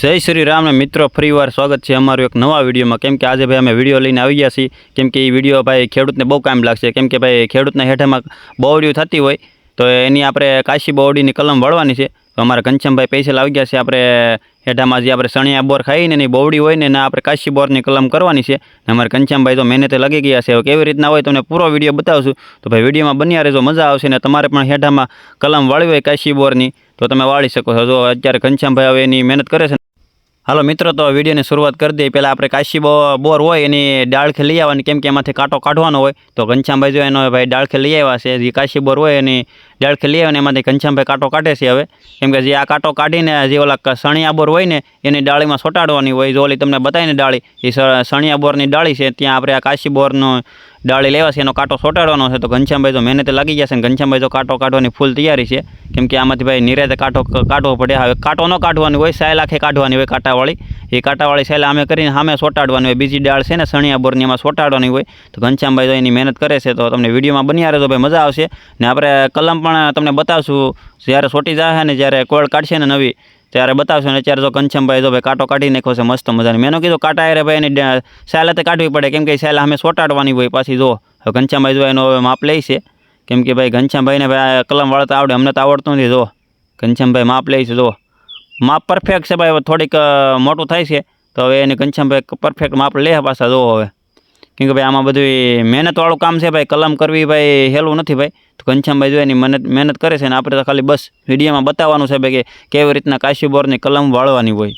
જય શ્રી રામને મિત્રો, ફરીવાર સ્વાગત છે અમારું એક નવા વિડીયોમાં. કેમ કે આજે ભાઈ અમે વીડિયો લઈને આવી ગયા છીએ. કેમ કે એ વીડિયો ભાઈ ખેડૂતને બહુ કામ લાગશે. કેમ કે ભાઈ ખેડૂતના હેઠામાં બોવડીઓ થતી હોય, તો એની આપણે કાશી બોવડીની કલમ વાળવાની છે. તો અમારા ઘનશ્યામભાઈ પૈસા આવી ગયા છે. આપણે હેઠામાં જે આપણે સણિયા બોર ખાઈને એની બોવડી હોય ને એના આપણે કાશી બોરની કલમ કરવાની છે. ને અમારા ઘનશ્યામભાઈ તો મહેનતે લગી ગયા છે. હવે કેવી રીતના હોય તમને પૂરો વીડિયો બતાવશું. તો ભાઈ વિડીયોમાં બન્યા રહેજો, મજા આવશે ને તમારે પણ હેઠામાં કલમ વાળવી હોય કાશી બોરની, તો તમે વાળી શકો છો. જો અત્યારે ઘનશ્યામભાઈ હવે એની મહેનત કરે છે હાલો મિત્રો, તો વિડીયોની શરૂઆત કરી દઈએ. પહેલાં આપણે કાશી બોર હોય એની ડાળખે લઈ આવવાની. કેમ કે એમાંથી કાંટો કાઢવાનો હોય, તો ઘનશ્યામભાઈ જો એનો ભાઈ ડાળખે લઈ આવ્યા છે. જે કાશી બોર હોય એની ડાળખે લઈ આવે ને એમાંથી ઘનશ્યામભાઈ કાંટો કાઢે છે હવે. કેમ કે જે આ કાંટો કાઢીને જે ઓલા ક- સણિયા બોર હોય ને, એની ડાળીમાં સોટાડવાની હોય. જો ઓલી તમને બતાવીને ડાળી, એ સ- સણિયા બોરની ડાળી છે, ત્યાં આપણે આ કાશી બોરનો ડાળી લેવા છે, એનો કાંટો સોટાડવાનો છે, તો ઘનશ્યામભાઈ તો મહેનતે લાગી ગયા છે ને ઘનશ્યામભાઈ તો કાંટો કાઢવાની ફૂલ તૈયારી છે. કેમ કે આમાંથી ભાઈ નિરાતે કાંટો કાઢવો પડે. હવે કાંટો ન કાઢવાની હોય, સાયલ આખે કાઢવાની હોય કાંટાવાળી. એ કાંટાવાળી સાયલ અમે કરીને સામે સોટાડવાની હોય. બીજી ડાળ છે ને સણિયા બોરની એમાં સોટાડવાની હોય. તો ઘનશ્યામભાઈ તો એની મહેનત કરે છે. તો તમને વિડીયોમાં બની આવે રહેજો, ભાઈ મજા આવશે. ને આપણે કલમ પણ તમને બતાવશું, જ્યારે સોટી જાય ને જ્યારે કોળ કાઢશે ને નવી, ત્યારે બતાવશું. ને અત્યારે જો કંચમભાઈ જો ભાઈ કાંટો કાઢી નાખ્યો છે, મસ્ત મજાની. મેં કીધું, કાંટા અરે ભાઈ, એની સહેલા સાયલ કાઢવી પડે. કેમ કે સાયલ અમે સોટાડવાની હોય પાછી જો. ઘનશ્યામભાઈ જો એનો હવે માપ લે છે. કેમ કે ભાઈ ઘનશ્યામભાઈને ભાઈ કલમ વાળતા આવડે, અમને તો આવડતું નથી, જો. ઘનશ્યામભાઈ માપ લે છે, જો. માપ પરફેક્ટ છે ભાઈ, હવે થોડીક મોટું થાય છે. તો હવે એની ઘનશ્યામભાઈ પરફેક્ટ માપ લે પાછા, જો હવે. કેમ કે ભાઈ આમાં બધું મહેનતવાળું કામ છે ભાઈ, કલમ કરવી ભાઈ હેલું નથી ભાઈ. તો ઘનશ્યામભાઈ જોઈએ મહેનત મહેનત કરે છે ને આપણે તો ખાલી બસ વિડીયોમાં બતાવવાનું છે ભાઈ કે કેવી રીતના કાશીબોરની કલમ વાળવાની હોય.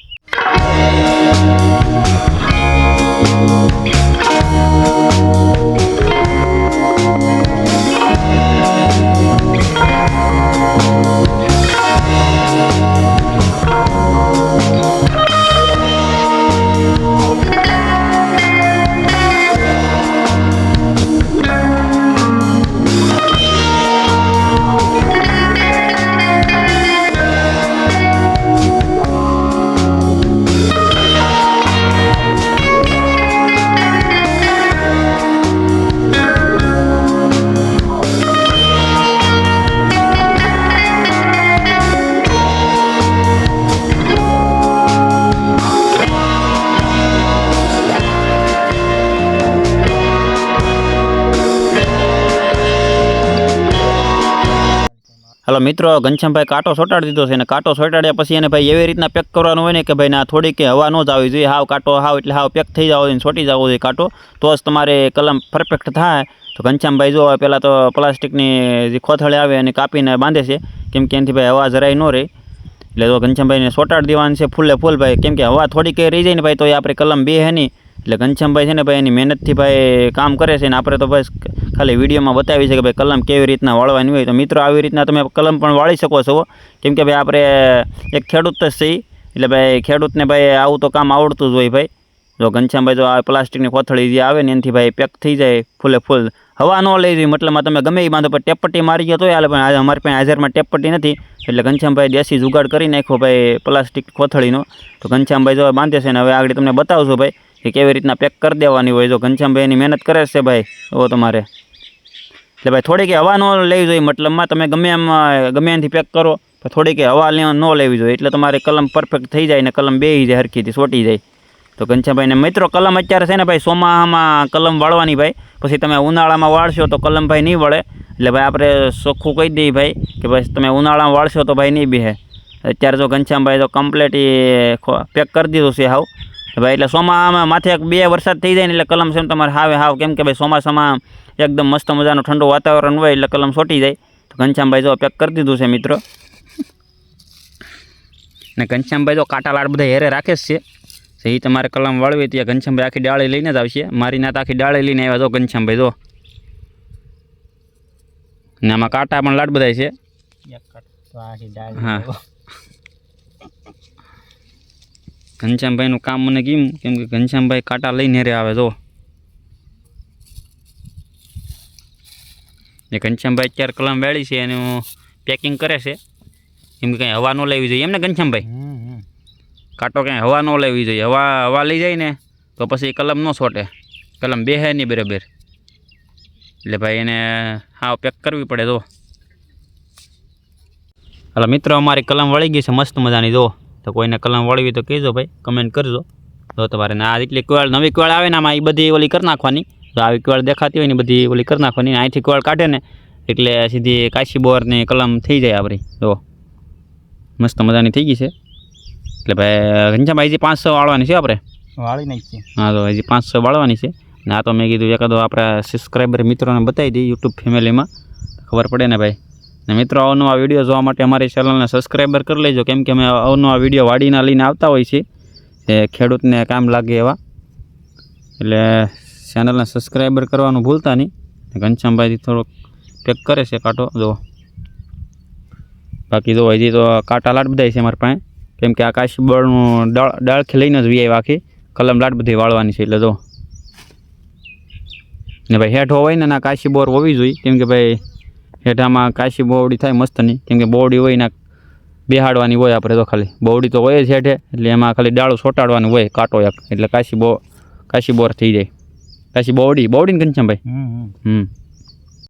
હાલો મિત્રો, ઘનશ્યામભાઈ કાંટો સોટાડી દીધો છે અને કાંટો સોટાડ્યા પછી એને ભાઈ એવી રીતના પેક કરવાનું હોય ને કે ભાઈ ના, થોડીક હવા ન જ આવી જોઈએ. હાવ કાંટો હાવ એટલે હાવ પેક થઈ જવો જોઈએ સોટી જવો જોઈએ કાંટો. તો જ તમારે કલમ પરફેક્ટ થાય. તો ઘનશ્યામભાઈ જો પહેલાં તો પ્લાસ્ટિકની જે ખોથળે આવે એને કાપીને બાંધે છે. કેમ કે એનાથી ભાઈ હવા જરાય ન રહે. એટલે તો ઘનશ્યામભાઈને સોટાડી દેવાનું છે ફૂલે ફૂલ ભાઈ. કેમ કે હવા થોડીક રહી જાય ને ભાઈ તો એ આપણે કલમ બે હે નહીં. એટલે ઘનશ્યામભાઈ છે ને ભાઈ એની મહેનતથી ભાઈ કામ કરે છે ને આપણે તો બસ ખાલી વિડીયોમાં બતાવી છે કે ભાઈ કલમ કેવી રીતના વાળવાની હોય. તો મિત્રો, આવી રીતના તમે કલમ પણ વાળી શકો છો. કેમ કે ભાઈ આપણે એક ખેડૂત જ છીએ. એટલે ભાઈ ખેડૂતને ભાઈ આવું તો કામ આવડતું જ હોય ભાઈ. જો ઘનશ્યામભાઈ જો આ પ્લાસ્ટિકની કોથળી જે આવે ને, એનાથી ભાઈ પેક થઈ જાય ફૂલે ફૂલ. હવા ન લઈ જઈ મતલબમાં તમે ગમે એ બાંધો, પણ ટેપપટ્ટી મારી ગયો તો હાલે, પણ અમારી પાસે હાજરમાં ટેપપટ્ટી નથી. એટલે ઘનશ્યામભાઈ દેશી જુગાડ કરી નાખ્યો ભાઈ પ્લાસ્ટિક કોથળીનો. તો ઘનશ્યામભાઈ જો બાંધે છે ને, હવે આગળ તમને બતાવશું ભાઈ, કે કેવી રીતના પેક કરી દેવાની હોય. જો ઘનશ્યામભાઈ એની મહેનત કરે છે ભાઈ એવો તમારે. એટલે ભાઈ થોડીક હવા ન લેવી જોઈએ. મતલબમાં તમે ગમે એમ, ગમે એનાથી પેક કરો, પણ થોડીક હવા ન લેવી જોઈએ. એટલે તમારે કલમ પરફેક્ટ થઈ જાય ને કલમ બેહી જાય હરખીથી, સોટી જાય. તો ઘનશ્યામભાઈને મિત્રો, કલમ અત્યારે છે ને ભાઈ ચોમાસામાં કલમ વાળવાની ભાઈ. પછી તમે ઉનાળામાં વાળશો તો કલમ ભાઈ નહીં વળે. એટલે ભાઈ આપણે ચોખ્ખું કહી દઈએ ભાઈ કે ભાઈ તમે ઉનાળામાં વાળશો તો ભાઈ નહીં બેહે. અત્યારે જો ઘનશ્યામભાઈ તો કમ્પ્લેટ પેક કરી દીધું છે હાવ. ભાઈ એટલે સોમામાં માથે એક બે વરસાદ થઈ જાય ને એટલે કલમ સેમ તમારે હાવે હાવ. કેમ કે ભાઈ ચોમાસામાં એકદમ મસ્ત મજાનું ઠંડુ વાતાવરણ હોય એટલે કલમ સોટી જાય. તો ઘનશ્યામભાઈ જો પેક કરી દીધું છે મિત્રો. ને ઘનશ્યામભાઈ તો કાંટા લાડ બધા હેરે રાખે જ છે. એ તમારે કલમ વાળવી ત્યાં ઘનશ્યામભાઈ આખી ડાળી લઈને જ આવશે. મારી નાત આખી ડાળી લઈને આવ્યા જો ઘનશ્યામભાઈ જો. ને આમાં કાંટા પણ લાડ બધા છે. હા. ઘનશ્યામભાઈનું કામ મને કેમ? કેમ કે ઘનશ્યામભાઈ કાંટા લઈને હેરે આવે જો. ને ઘનશ્યામભાઈ અત્યારે કલમ વેળી છે એનું પેકિંગ કરે છે. એમ કે કંઈ હવા ન લેવી જોઈએ એમને ઘનશ્યામભાઈ? કાંટો કંઈ હવા ન લેવી જોઈએ. હવા હવા લઈ જાય ને તો પછી કલમ ન છોટે. કલમ બેહે નહીં બરાબર. એટલે ભાઈ એને હા પેક કરવી પડે તો એટલે મિત્રો અમારી કલમ વળી ગઈ છે મસ્ત મજાની જો. તો કોઈને કલમ વળવી તો કહેજો ભાઈ કમેન્ટ કરજો. તો તમારે ને આ એટલી કુવાળ નવી કુવાળ આવે ને આમાં એ બધી ઓલી કરી નાખવાની. તો આવી કુવાળ દેખાતી હોય ને બધી ઓલી કરી નાખવાની અહીંથી કુવાળ કાઢે ને એટલે સીધી કાશી બોરની કલમ થઈ જાય આપણી. જો મસ્ત મજાની થઈ ગઈ છે. એટલે ભાઈ ઘનશ્યામભાઈ હજી પાંચસો વાળવાની છે આપણે. વાળી નાખીએ. હા તો હજી પાંચસો વાળવાની છે. ને આ તો મેં કીધું એકાદો આપણા સબસ્ક્રાઈબર મિત્રોને બતાવી દઈએ યુટ્યુબ ફેમિલીમાં ખબર પડે ને ભાઈ. ને મિત્રો, અવનવા વીડિયો જોવા માટે અમારી ચેનલને સબસ્ક્રાઈબર કરી લેજો, કેમ કે અમે અવનવા વીડિયો વાડીના લઈને આવતા હોય છે એ ખેડૂતને કામ લાગે એવા. એટલે ચેનલને સબસ્ક્રાઈબર કરવાનું ભૂલતા નહીં. ઘનશ્યામભાઈથી થોડોક પેક કરે છે કાંટો જો બાકી જો હજી તો કાંટા લાટ બધાય છે અમારી પાસે. કેમ કે આ કાશી બળનું ડાળ ડાળખી લઈને જ વીઆઈ આખી. કલમ લાટ બધી વાળવાની છે, એટલે જો ને ભાઈ, હેઠ હોય ને, ના કાશી બોર હોવી જોઈએ. કેમ કે ભાઈ હેઠામાં કાશી બોવડી થાય મસ્તની. કેમ કે બોવડી હોય ને બેહાડવાની હોય આપણે તો ખાલી. બોવડી તો હોય જ હેઠે એટલે એમાં ખાલી ડાળું સોટાડવાનું હોય કાંટો એક. એટલે કાશી બો કાશી બોર થઈ જાય. કાશી બોવડી. બોવડી ને ઘનશ્યામભાઈ? હમ